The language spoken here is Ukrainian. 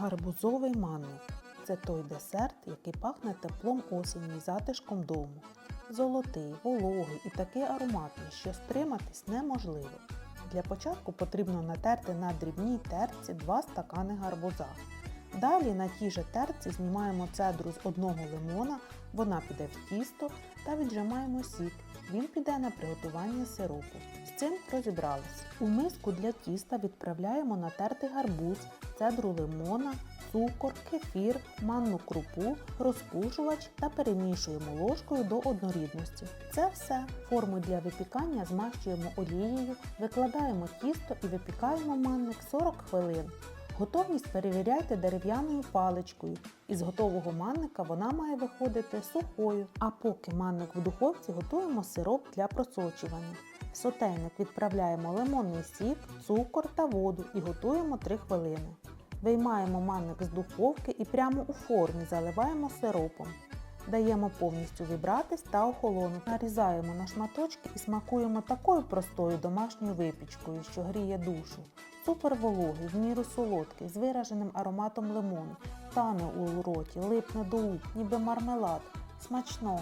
Гарбузовий манник це той десерт, який пахне теплом осені і затишком дому. Золотий, вологий і такий ароматний, що стриматись неможливо. Для початку потрібно натерти на дрібній терці 2 стакани гарбуза. Далі на тій же терці знімаємо цедру з одного лимона, вона піде в тісто та віджимаємо сік. Він піде на приготування сиропу. З цим розібрались. У миску для тіста відправляємо натертий гарбуз, цедру лимона, цукор, кефір, манну крупу, розпушувач та перемішуємо ложкою до однорідності. Це все. Форму для випікання змащуємо олією, викладаємо тісто і випікаємо манник 40 хвилин. Готовність перевіряйте дерев'яною паличкою. Із готового манника вона має виходити сухою. А поки манник в духовці готуємо сироп для просочування. В сотейник відправляємо лимонний сік, цукор та воду і готуємо 3 хвилини. Виймаємо манник з духовки і прямо у формі заливаємо сиропом. Даємо повністю вибратись та охолонути. Нарізаємо на шматочки і смакуємо такою простою домашньою випічкою, що гріє душу. Супер вологий, в міру солодкий, з вираженим ароматом лимону, тане у роті, липне до уп, ніби мармелад. Смачного!